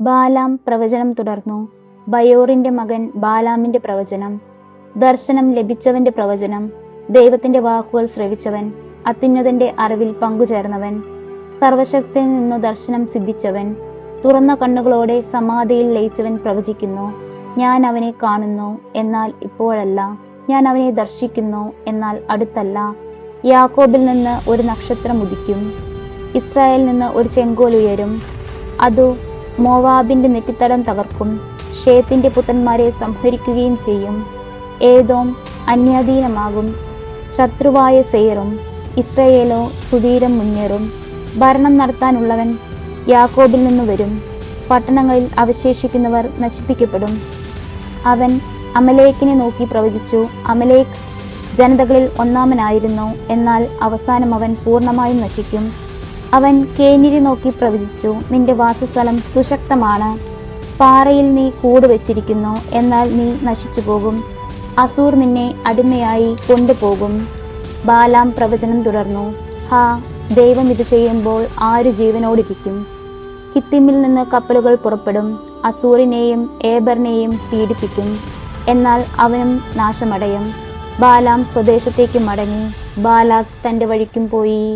ബാലാം പ്രവചനം തുടർന്നു. ബയോറിന്റെ മകൻ ബാലാമിന്റെ പ്രവചനം ദർശനം ലഭിച്ചവന്റെ പ്രവചനം ദൈവത്തിന്റെ വാക്കുകൾ ശ്രവിച്ചവൻ അത്യുന്നതന്റെ അറിവിൽ പങ്കുചേർന്നവൻ സർവശക്തിയിൽ നിന്നു ദർശനം സിദ്ധിച്ചവൻ തുറന്ന കണ്ണുകളോടെ സമാധിയിൽ ലയിച്ചവൻ പ്രവചിക്കുന്നു. ഞാൻ അവനെ കാണുന്നു എന്നാൽ ഇപ്പോഴല്ല. ഞാൻ അവനെ ദർശിക്കുന്നു എന്നാൽ അടുത്തല്ല. യാക്കോബിൽ നിന്ന് ഒരു നക്ഷത്രം ഉദിക്കും. ഇസ്രായേലിൽ നിന്ന് ഒരു ചെങ്കോൽ ഉയരും. അതു മോവാബിന്റെ നെറ്റിത്തടം തകർക്കും. ഷേത്തിന്റെ പുത്രന്മാരെ സംഹരിക്കുകയും ചെയ്യും. ഏതോം അന്യാധീനമാകും. ശത്രുവായ സെയറും ഇസ്രയേലോ സുധീരം മുന്നേറും. ഭരണം നടത്താനുള്ളവൻ യാക്കോബിൽ നിന്ന് വരും. പട്ടണങ്ങളിൽ അവശേഷിക്കുന്നവർ നശിപ്പിക്കപ്പെടും. അവൻ അമലേക്കിനെ നോക്കി പ്രവചിച്ചു അമലേക്ക് ജനതകളിൽ ഒന്നാമനായിരുന്നു. എന്നാൽ അവസാനം അവൻ പൂർണമായും നശിക്കും. അവൻ കേനിരി നോക്കി പ്രവചിച്ചു നിന്റെ വാസസ്ഥലം സുശക്തമാണ്. പാറയിൽ നീ കൂട് വെച്ചിരിക്കുന്നു എന്നാൽ നീ നശിച്ചു പോകും അസൂർ നിന്നെ അടിമയായി കൊണ്ടുപോകും. ബാലാം പ്രവചനം തുടർന്നു ഹാ ദൈവം ഇത് ചെയ്യുമ്പോൾ ആര് ജീവനോടിരിക്കും? കിത്തിമിൽ നിന്ന് കപ്പലുകൾ പുറപ്പെടും അസൂറിനെയും ഏബറിനെയും പീഡിപ്പിക്കും എന്നാൽ അവനും നാശമടയും. ബാലാം സ്വദേശത്തേക്ക് മടങ്ങി ബാലാക് തന്റെ വഴിക്കും പോയി.